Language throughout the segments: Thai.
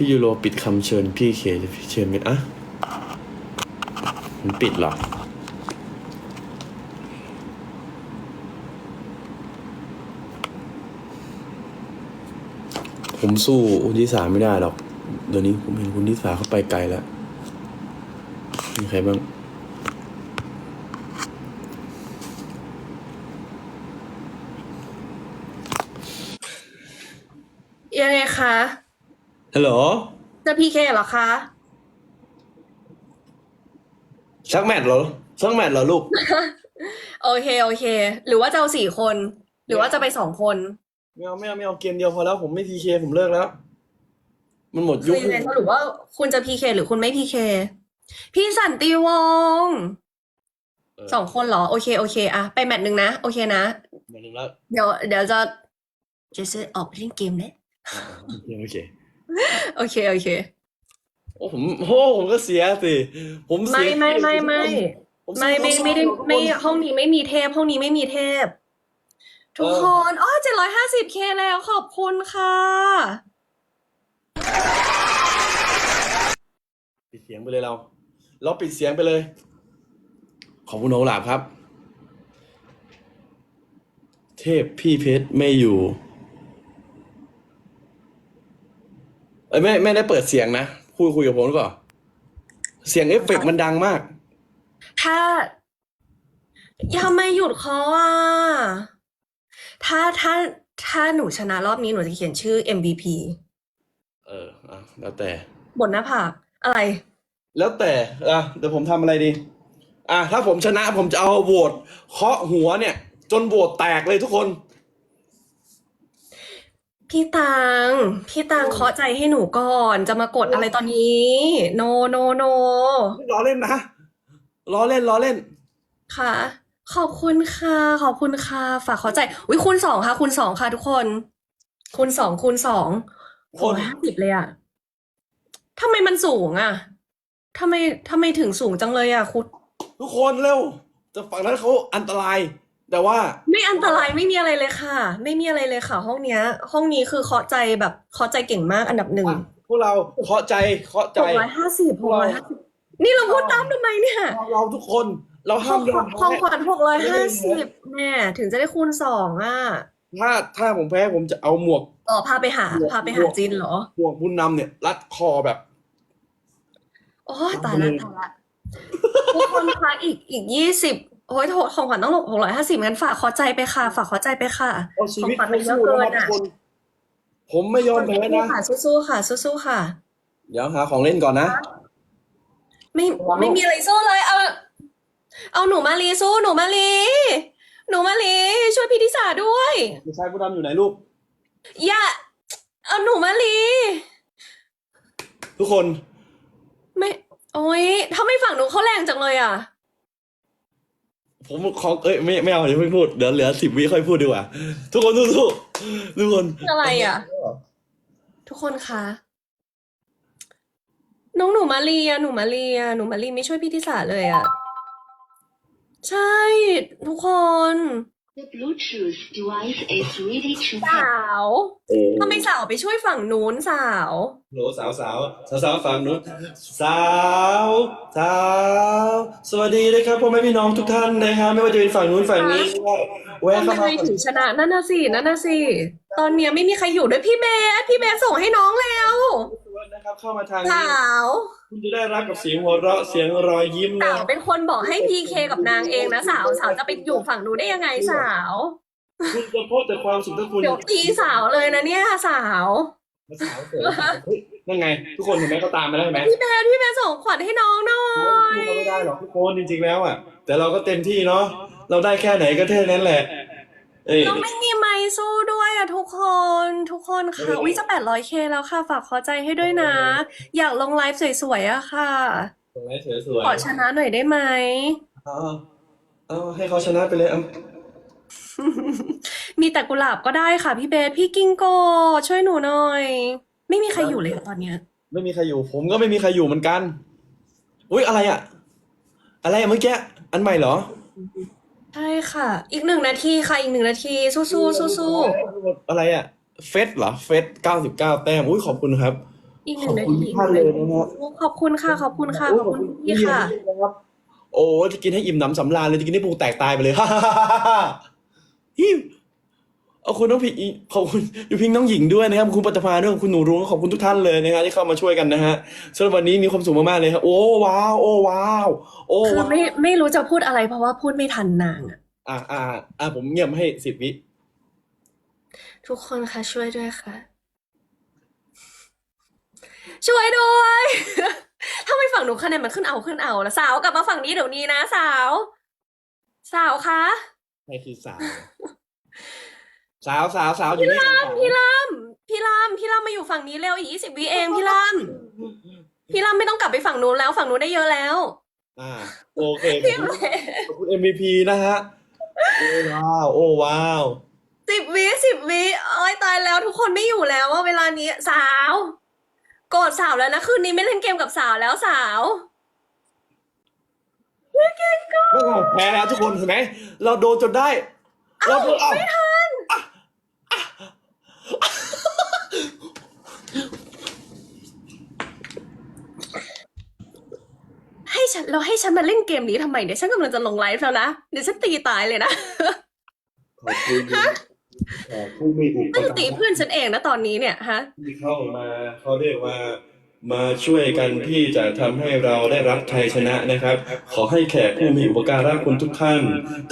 พี่ยูโรปิดคำเชิญพี่เคจะพี่เชิญมิดอะมันปิดหรอผมสู้คุณที่สาไม่ได้หรอกเดี๋ยวนี้ผมเห็นคุณที่สาเขาไปไกลแล้ว มีใครบ้าง ยังไงคะ ฮัลโหลจะพีเคเหรอคะ สักแมตช์เหรอสักแมตช์เหรอลูก โอเคโอเค หรือว่าจะเอาสี่คน หรือว่าจะไปสองคนไม่เอาไม่เอาไม่เอาเกมเดียวพอแล้วผมไม่พีเคผมเลิกแล้ว มันหมดคืยุคอยังไงสรุปว่าคุณจะพีเคหรือคุณไม่พีเคพี่สันติวงศ์เออสองคนเหรอ โอเคโอเคอะไปแมตช์หนึ่งนะ โอเคนะ หมดแล้วเดี๋ยวเดี๋ยวจะจะซื้อออกไปเล่นเกมเลยอ่าโอเคโอเค โอเคโอเค โอ้ผมโอ้ผมก็เสียสิผมเสีไม่ยไม่ไม่ไม่ผมไม่ไม่สู้ไม่ได้ทุกคนไม่ห้องนี้ไม่มีเทพห้องนี้ไม่มีเทพ ทุกเออคนอ๋อเจ็ดร้อยห้าสิบเคแล้วขอบคุณค่ะ ปิดเสียงไปเลยเรา เราปิดเสียงไปเลย ขอบคุณโอลาบครับ เทพพี่เพชรไม่อยู่ เอ้ยไม่ไม่ได้เปิดเสียงนะคุยคุยกับผมก่อนเสียงเอฟเฟกต์มันดังมาก ถ้าทำไมหยุดเขาอะ ถ้าถ้าถ้าหนูชนะรอบนี้หนูจะเขียนชื่อ MVP เอออะแล้วแต่ บนหน้าผากอะไร แล้วแต่อะเดี๋ยวผมทำอะไรดี อะถ้าผมชนะผมจะเอาโหวตเคาะหัวเนี่ย จนโหวตแตกเลยทุกคน พี่ตัง พี่ตังเคาะใจให้หนูก่อน จะมากดอะไรตอนนี้ โนโนโน ล้อเล่นนะล้อเล่นล้อเล่น ค่ะ ขอบคุณค่ะ ขอบคุณค่ะ ฝากเข้าใจ อุ้ยคูณสองค่ะ คูณสองค่ะทุกคน คูณสองคูณสองคนโอ้ยห้าสิบเลยอะทำไมมันสูงอะทำไมทำไมถึงสูงจังเลยอะคุณ ทุกคนเร็วแต่ฝั่งนั้นเขาอันตราย แต่ว่าไม่อันตรายไม่มีอะไรเลยค่ะ ไม่มีอะไรเลยค่ะ ห้องเนี้ย ห้องนี้คือเคาะใจแบบเคาะใจเก่งมากอันดับหนึ่งอะพวกเราเคาะใจเคาะใจหกร้อยห้าสิบหกร้อยห้าสิบนี่เราพูดตามทำไมเนี่ยเราทุกคนเราขห้าอมงยอมของขแพ้วัญหกร้อยห้าสิบแน่ถึงจะได้คูณสองอะถ้าถ้าผมแพ้ผมจะเอาหมวกอ๋อพาไปหาบวกพาไปหาบวกจินเหรอหมวกบุญนำเนี่ยรัดคอแบบโอ้ยตายละตายละทุกคนคะอีกอีกยี่สิบ โอ้ยโถของขวัญต้องหกร้อยห้าสิบงั้นฝากขอใจไปค่ะ ฝากขอใจไปค่ะเอาชีวิตของขวัญไปมันเยอะสู้เกินะนครับทุกอะคนผมไม่ยอมแพ้นะค่ะสู้ๆค่ะสู้ๆค่ะ เดี๋ยวหาของเล่นก่อนนะ ไม่วางลงไม่มีอะไรสู้เลย เอา เอาหนูมาลีสู้หนูมาลีหนูมาลีช่วยพี่ทิสาด้วยไม่ใช่ผู้ดำอยู่ไหนลูกอย่าเอาหนูมาลีทุกคน ไม่ โอ้ยถ้าไม่ฝั่งหนูเขาแรงจังเลยอะ ผมขอเอ้ยไม่ไม่เอาเดี๋ยวไม่พูดเดี๋ยวเหลือสิบวิค่อยพูดดีกว่า ทุกคนสู้ๆทุกคนอะไรอะ ทุกคนคะน้องหนูมาเรียหนูมาเรียหนูมาเรียไม่ช่วยพี่ทิสาเลยอะ ใช่ ทุกคน The Bluetooth device is ready to ส pair. าวโอ้ทำไมสาวไปช่วยฝั่งนู้นสาว โหลสาวสาวสาวสาวฝั่งนู้นสาวสาวสวัสดีนะครับพ่อแม่พี่น้องทุกท่านนะครับไม่ว่าจะเป็นฝั่งนู้นฝั่งนี้แวะทำเข้าไมมาถึงชนะนั่นน่ะสินั่นน่ะสิ ตอนเนี้ยไม่มีใครอยู่ด้วยพี่เบสพี่เบสส่งให้น้องแล้ว นะครับ เข้ามาทางสนี้าวคุณจะได้รับกับเสียงหัวเราะเสียงรอยยิ้มสานะวเป็นคนบอกให้พีเคกับนางเองนะสาวสาวจะไปอยู่ฝั่งนู้นได้ยังไงสาว คุณจะพบแต่ความสุขถ้าคุณเดี๋ยวตีสาวเลยนะเนี่ยสาว สาวเสริมเฮ้ยนั่นไง ทุกคนเห็นไหมเขาตามมาแล้วเห็นไหมพี่เบสพี่เบสส่งขวัญให้น้องหน่อยเราไม่ได้หรอกทุกคนจริงๆแล้วอะ แต่เราก็เต็มที่เนาะเราได้แค่ไหนก็แค่นั้นแหละ เอ้ยเราไม่มีไมค์สู้ด้วยอะทุกคนทุกคนค่ะวิจะแปดร้อยเคแล้วค่ะ ฝากขอใจให้ด้วยนะ อยากลงไลฟ์สวยๆอะค่ะ ตรงไหนสวยขอชนะหน่อยได้ไหมๆเอาเอาให้เขาชนะไปเลยเอามีแต่กุหลาบก็ได้ค่ะพี่เบสพี่กิงโกช่วยหนูหน่อย ไม่มีใครอยู่เลยค่ะตอนเนี้ย ไม่มีใครอยู่ ผมก็ไม่มีใครอยู่เหมือนกัน อุ้ยอะไรอะอะไรอะเมื่อกี้ อันใหม่เหรอ ใช่ค่ะ อีกหนึ่งนาทีค่ะ อีกหนึ่งนาที สู้ๆสู้อะไรอะ เฟสเหรอ เฟสเก้าสิบเก้าแต้ม อุ้ยขอบคุณครับ ๆอีกหขนึ่อบงนาคุณทีทุกท่านเลยนะฮะขอบคุณค่ะ ขอบคุณค่ะ ขอบคุณพี่ค่ะ นะครับ โอ้จะกินให้อิ่มหนำสำราญเลย จะกินให้พุงแตกตายไปเลย ฮ่าฮ่าฮ่าฮ่าฮ่าฮิว เอาคุณน้องพิงขอบคุณอยู่พิงน้องหญิงด้วยนะครับขอบคุณปัตตภาด้วยขอบคุณหนูรุ้งขอบคุณทุกท่านเลยนะฮะที่เข้ามาช่วยกันนะฮะสำหรับวันนี้มีความสุขมากๆเลยครับ โอ้ว้าว โอ้ว้าว โอ้คือว้าวไม่ไม่รู้จะพูดอะไรเพราะว่าพูดไม่ทันนางอะอ่าอ่าอ่าผมเงียบให้สิบวิ ทุกคนคะช่วยด้วยค่ะ ช่วยด้วย ถ้าไม่ฝั่งหนูคะแนนมันขึ้นเอาขึ้นเอาแล้วสาวกลับมาฝั่งนี้เดี๋ยวนี้นะสาว สาวคะ ใครคือสาว สาวสาวสาวอยู่นี่สาวพี่ลำพี่ลำพี่ลำมาอยู่ฝั่งนี้เร็วอีกยี่สิบวิเองพี่ลำพี่ลำไม่ต้องกลับไปฝั่งนู้นแล้วฝั่งนู้นได้เยอะแล้ว อ่า โอเคพี่ขอบเมคุณขอบคุณ MVP นะฮะโอ้ว้าวโอ้ว้าวสิบวิสิบวิโอ้ยตายแล้วทุกคนไม่อยู่แล้วว่าเวลานี้สาวโกรธสาวแล้วนะคืนนี้ไม่เล่นเกมกับสาวแล้วสาวไม่ต้องแพ้แล้วทุกคนเห็นไหมเราโดนจนได้เราโดนเอ้าไม่ทัน ให้ฉันเราให้ฉันมาเล่นเกมนี้ทำไมเนี่ยฉันกำลังจะลงไลฟ์แล้วนะเดี๋ยวฉันตีตายเลยนะขอบคุณแขกผู้มีอุปฉันกจะตีรณ์เพื่อนฉันเองนะตอนนี้เนี่ยฮะ ที่เข้ามาเขาเรียกว่ามาช่วยกันที่จะทำให้เราได้รับชัยชนะนะครับ ขอให้แขกผู้มีอุปการะคุณทุกท่าน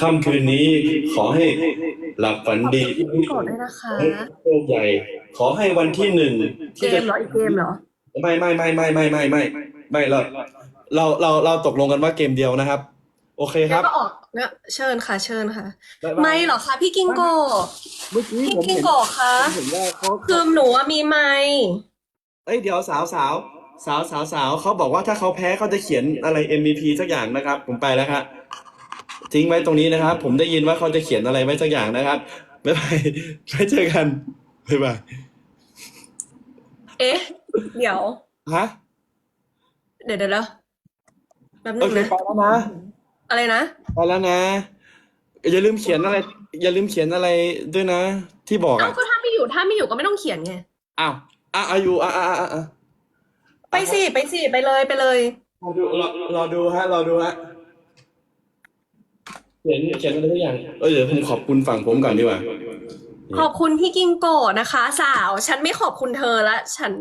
ค่ำคืนนี้ ขอให้ หลับฝันดีโกรธด้วยนะคะ โชคใหญ่ ขอให้วันที่หนึ่งเกที่จะ มเหรออีกเกมเหรอ ไม่ไม่ไม่ไม่ไม่ไม่ไม่ไม่เราเราเราเราตกลงกันว่าเกมเดียวนะครับ โอเคคแล้รัวบก็ออกเนี่ยเชิญค่ะ เชิญค่ะ บ๊ายบายไม่หรอคะพี่กิงโกเมื่อกี้พี่ผมกิงเห็นโกคะผมเห็นว่าเขาคือหนูอะมีไมค์เอ้ยเดี๋ยวสาวสาวสาวสาวสาวเขาบอกว่าถ้าเขาแพ้เขาจะเขียนอะไร MVP สักอย่างนะครับ ผมไปแล้วครับ ทิ้งไว้ตรงนี้นะครับ ผมได้ยินว่าเขาจะเขียนอะไรไว้สักอย่างนะครับบ๊ายบายไว้เจอกันบ๊ายบายเอ๊ะ เดี๋ยว ฮะเดี๋ยวเดี๋ยวเดี๋ยวแป๊บนึโองเคนะ ไปแล้วนะ อะไรนะ ไปแล้วนะ อย่าลืมเขียนอะไร อย่าลืมเขียนอะไรด้วยนะ ที่บอกเอ้าอะก็ถ้าไม่อยู่ถ้าไม่อยู่ก็ไม่ต้องเขียนไง อ้าวอะอายุอะอะอะอะไปสิ ไปสิ ไปเลยไปเลย รอดูรอรอดูฮะรอดูฮะ เขียนเขียนอะไรทุกอย่างเออเดี๋ยวผมขอบคุณฝั่งผมก่อนดีกว่า ขอบคุณพี่กิงโกะนะคะ สาว ฉันไม่ขอบคุณเธอละ ฉัน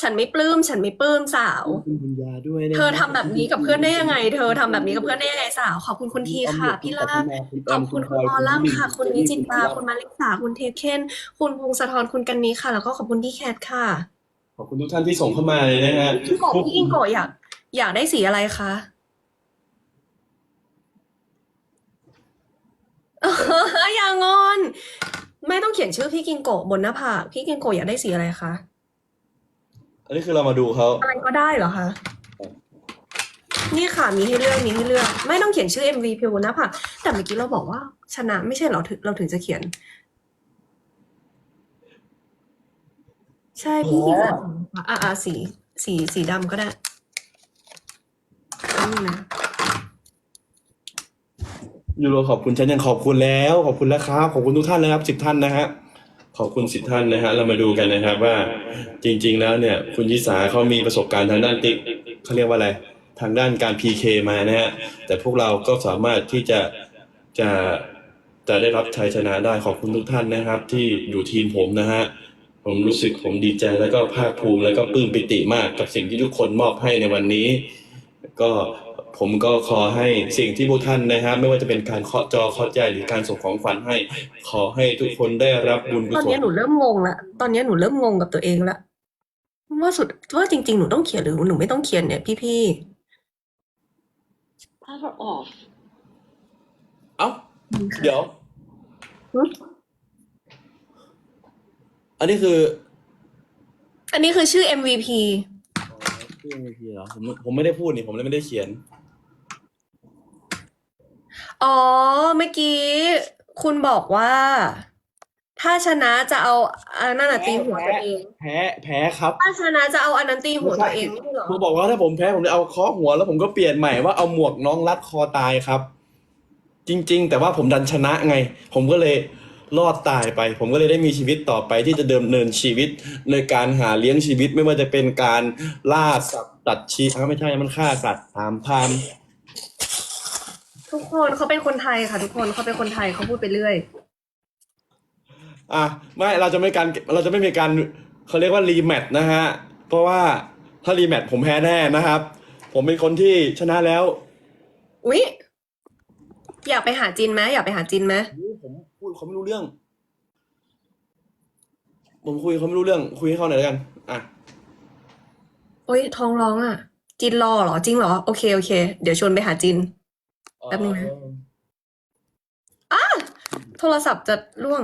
ฉันไม่ปลื้ม ฉันไม่ปลื้มสาวขอบคุณคุณยาด้วยนะเธอทำแบบนี้กับเพื่อนได้ยังไง เธอทำแบบนี้กับเพื่อนได้ยังไงสาว ขอบคุณคุณทีค่ะ พี่ลาบ ขอบคุณคุณออลัมค่ะ คุณวิจิตราคุณมาริสาคุณเทเคน คุณพงศธรคุณกันนี้ค่ะ แล้วก็ขอบคุณพี่แคทค่ะขอบคุณทุกท่านที่ส่งเข้ามาเลยนะฮะ พี่โกะพี่กิงโกะอยาก อยากได้สีอะไรคะ อออย่างงอนไม่ต้องเขียนชื่อพี่กิงโกะบนหน้าผากพี่กิงโกะอยากได้สีอะไรคะอันนี้คือเรามาดูเขาอะไรก็ได้เหรอคะนี่ค่ะมีให้เลือกมีให้เลือกไม่ต้องเขียนชื่อ MVP บนหน้าผากแต่เมื่อกี้เราบอกว่าชนะไม่ใช่เหรอถึงเราถึงจะเขียน ใช่พี่สีดำอะอะสีสีสีดำก็ได้นี่นะ ยูโรขอบคุณฉันยังขอบคุณแล้ว ขอบคุณแล้วครับ ขอบคุณทุกท่านนะครับสิบท่านนะฮะขอบคุณสิบท่านนะฮะเรามาดูกันนะครับว่าจริง ๆ แล้วเนี่ย คุณยิสาเขามีประสบการณ์ทางด้านติ๊กเขาเรียกว่าอะไร ทางด้านการ PK มานะฮะแต่พวกเราก็สามารถที่จะจะจะได้รับชัยชนะได้ขอบคุณทุกท่านนะครับ ที่อยู่ทีมผมนะฮะผมรู้สึกผมดีใจแล้วก็ภาคภูมิแล้วก็ปลื้มปิติมากกับสิ่งที่ทุกคนมอบให้ในวันนี้ ก็ ผมก็ขอให้สิ่งที่พวกท่านนะฮะไม่ว่าจะเป็นการเคาะจอเคาะใจหรือการส่งของขวัญให้ ขอให้ทุกคนได้รับบุญกุตอนศล นี้หนูเริ่มงงละ ตอนนี้หนูเริ่มงงกับตัวเองละว่าสุดว่าจริง ๆ หนูต้องเขียนหรือหนูไม่ต้องเขียนเนี่ยพี่ Power off. เอ้า ๆ เดี๋ยว หึ อันนี้คืออันนี้คือชื่อ MVP ชื่อไม่พีเหรอผมผมไม่ได้พูดนี่ผมเลยไม่ได้เขียน อ๋อ เมื่อกี้คุณบอกว่า ถ้าชนะจะเอาอันนั้นนะตีหัวตัวเอง แพ้แพ้ครับถ้าชนะจะเอาอันนั้นตีหัวตัวเองไม่ใช่เหรอผมบอกว่าถ้าผมแพ้ผมจะเอาเคาะหัว แล้วผมก็เปลี่ยนใหม่ว่าเอาหมวกน้องรัดคอตายครับ จริง ๆ แต่ว่าผมดันชนะไง ผมก็เลยรอดตายไป ผมก็เลยได้มีชีวิตต่อไปที่จะเดิมเนินชีวิตในการหาเลี้ยงชีวิตไม่ว่าจะเป็นการล่าสัตว์ตัดชีพอ้าวไม่ใช่มันฆ่าสัตว์ตามพาม ทุกคนเขาเป็นคนไทยค่ะ ทุกคนเขาเป็นคนไทยเขาพูดไปเรื่อย อะไม่เราจะไม่การเราจะไม่มีการเขาเรียกว่ารีแมตช์นะฮะเพราะว่าถ้ารีแมตช์ผมแพ้แน่นะครับ ผมเป็นคนที่ชนะแล้วอุ๊ยอยากไปหาจินไหมอยากไปหาจินไหมผมพูดเขาไม่รู้เรื่อง ผมคุยเขาไม่รู้เรื่อง คุยให้เขาหน่อยแล้วกัน อะโอ๊ยท้องร้องอะ จินรอเหรอจริงเหรอ โอเคโอเค เดี๋ยวชวนไปหาจิน แป๊บนึงนะโทรศัพท์จะร่วง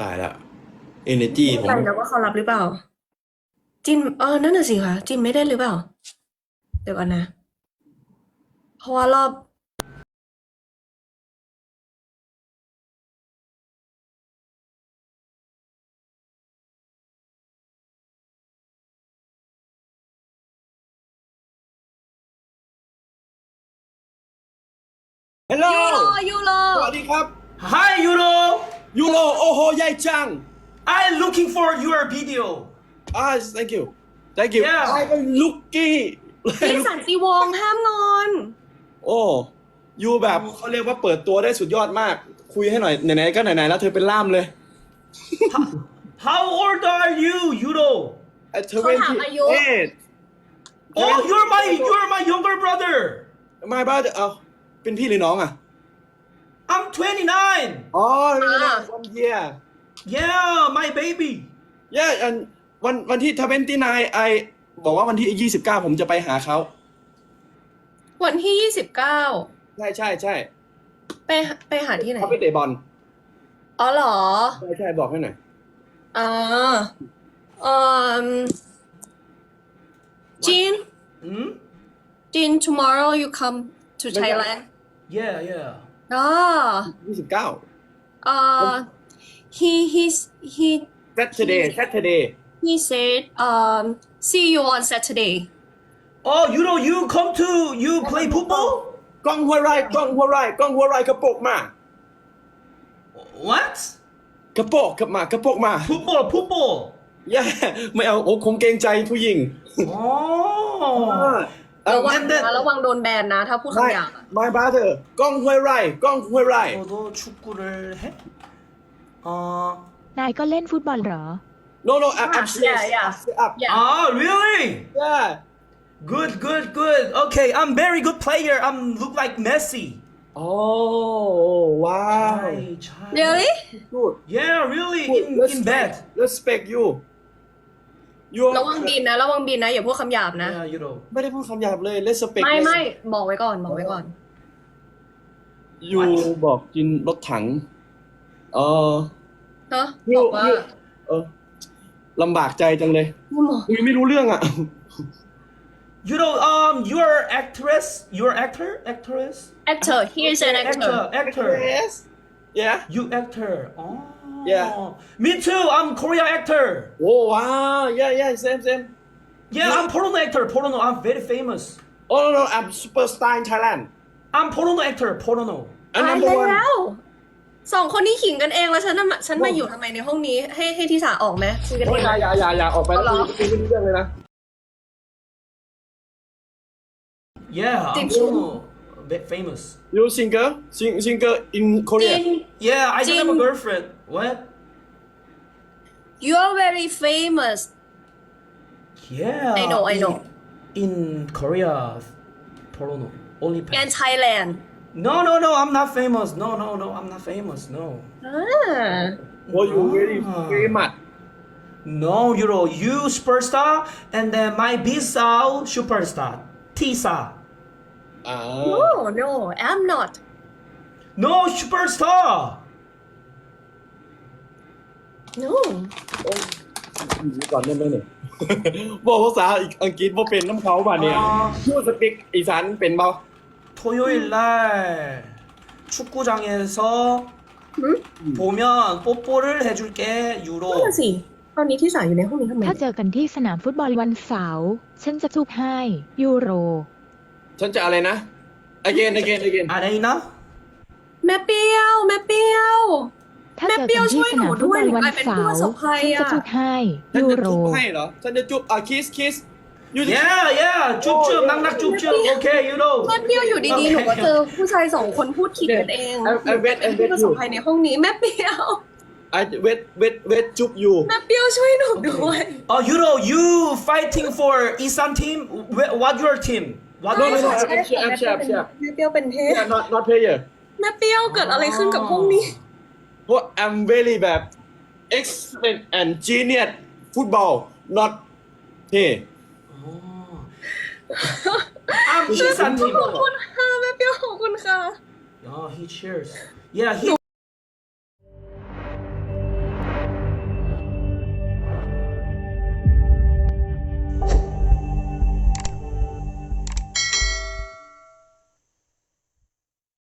ตายละ energy ผม ไม่แล้วว่าเขารับหรือเปล่า จินเออนั่นน่ะสิคะจินไม่ได้หรือเปล่า เดี๋ยวก่อนนะ เพราะว่ารอบ ฮัลโหลยูโรยูโรสวัสดีครับ Hi Euro ยูโรโอ้โหใหญ่จัง I'm looking for your video อ่า thank you thank you Yeah. I am lucky พี่สันติวงศ์ห้ามงอน โอ้ยูแบบเขาเรียกว่าเปิดตัวได้สุดยอดมาก คุยให้หน่อยไหนๆก็ไหนๆแล้วเธอเป็นล่ามเลย How old are you Euro เธอเขาถามอายุ เอ็ด Oh you're my you're my younger brother ไม่บ้าเอ้า เป็นพี่หรือน้องอะ I'm 29 อ๋ออ่าวันเยีย Yeah my baby เย่อันวันวันที่ทเวนตี้นไอบอกว่าวันที่ยี่สิบเก้าผมจะไปหาเขาวันที่ยี่สิบเก้าใช่ใช่ใช่ไปหาไปหาที่ไหน เขาไปเตะบอลอ๋อเหรอ ใช่ใช่บอกให้หน่อยอ่าเอ่อจิน Hmm? จิน tomorrow you come to ไม่ได้ Thailand Yeah yeah อ๋อยี่สิบเก้าเอ่อ he he's he Saturday Saturday he said um see you on Saturday Oh Euro you come to you play football กล้องหัวไรกล้องหัวไรกล้องหัวไรกระโปกมา What กระโปกกระมากระโปกมา football football แย่ไม่เอาโอ้คงเกรงใจผู้หญิง Oh เออ ระวัง and then- นะระวังโดนแบนนะ ถ้าพูด ไม่ คำหยาบอะ ไม่บ้าเธอะกล้องห้วยไร่กล้องห้วยไร่ 너도 축구를 해? 어 นายก็เล่นฟุตบอลเหรอ no no up up Yeah, yeah. up Yeah. Ah really? yeah Good, good, good. Okay, I'm very good player. I'm look like Messi. โอ้ว้าว Chai, chai. really good Yeah, really. good In, in bed. respect you you ระวังบินนะระวังบินนะอย่าพูดคำหยาบนะ Yeah, you know. ไม่ได้พูดคำหยาบเลย respect ไม่ไม่บอกไว้ก่อนบอกไว้ก่อน you บอกกินรถถัง เออเนอะยูบอกว่ายูเออลำบากใจจังเลยไม่หมอคุยไม่รู้เรื่องอะ You know, um, you're actress. You're actor, actress. actor he is an actor actor. yes yeah You actor. Oh. Yeah. Me too. I'm Korea actor. โอ้ว้าว yeah yeah same same Yeah, I'm porno actor. Porno. I'm very famous. oh no no I'm superstar in Thailand I'm porno actor. Porno. อันตาย number one แล้วสองคนนี้ขิงกันเองแล้วฉันน่ะฉันมาอยู่ทำไมในห้องนี้ ให้ให้ทิสาออกไหมคุยกันโอ้เอยง อย่าอย่าอย่าอย่าออกไปแล้วเอาเหรอ คุยไม่รู้เรื่องเลยนะ Yeah, I'm Did porno. famous. You singer, Sing singer in Korea? Yeah, I don't have a girlfriend. What? You're very famous. Yeah. I know, I know. In Korea, Porono, only And Thailand. No, no, no, I'm not famous. No, no, no, I'm not famous. No. Ah. Well, you're very, ah. famous? No, you know, you superstar, and then my B-Sao superstar, Tisa. อ่า no no I'm not No superstar. no ก่อนได้ไหมเนี่ย บอกภาษาอังกฤษว่าเป็นน้ำเขาป่ะเนี่ย 아, พูดสปิกอีสานเป็นเปล่า 토요일 날 축구장에서 응? 보면 뽀뽀를 해줄게 유로. นั่นนะสิ ตอนนี้ที่สาอยู่ในห้องนี้ทำไม ถ้าเจอกันที่สนามฟุตบอลวันเสาร์ฉันจะจุบให้ ยูโร ฉันจะอะไรนะ again again again อะไรนะแม่เปี้ยว แม่เปี้ยว ถ้าแม่เจอเปรี้ยกัวนที่ช่วยสหนูนามฟุตบอลด้วยวันหนูกลายเป็นเสาผู้ประสบร์ภัยฉันจะอะจุดให้ฉันยูจะโร จุ๊บให้เหรอ ฉันจะจุ๊บอะ kiss kiss ยูจะ yeah yeah จุ๊บจุ๊บนักนักจุ๊บจุ๊บโอเค you know แม่เปี้ยวอยู่ดีๆ หนูก็เจอผู้ชายสองคนพูดขิงกันเองเออเออเวทเป็นผู้ประสบภัยในห้องนี้แม่เปี้ยว I wait wait wait จุ๊บอยู่แม่เปี้ยวช่วยหนูด้วย oh you know you fighting for Isan team Wh- what your team what No, no, no, ใช่ I'm ค่ะ sure, I'm sure, I'm sure. แม่เปี้ยวเป็นเทพ yeah not not player แม่เปี้ยวเกิดอะไรขึ้นกับห้องนี้เพราะ I'm very แบบ excellent and genius football not เท่ I'm Isan team ขอบคุณค่ะแม่เปี้ยวขอบคุณค่ะ oh he cheers yeah he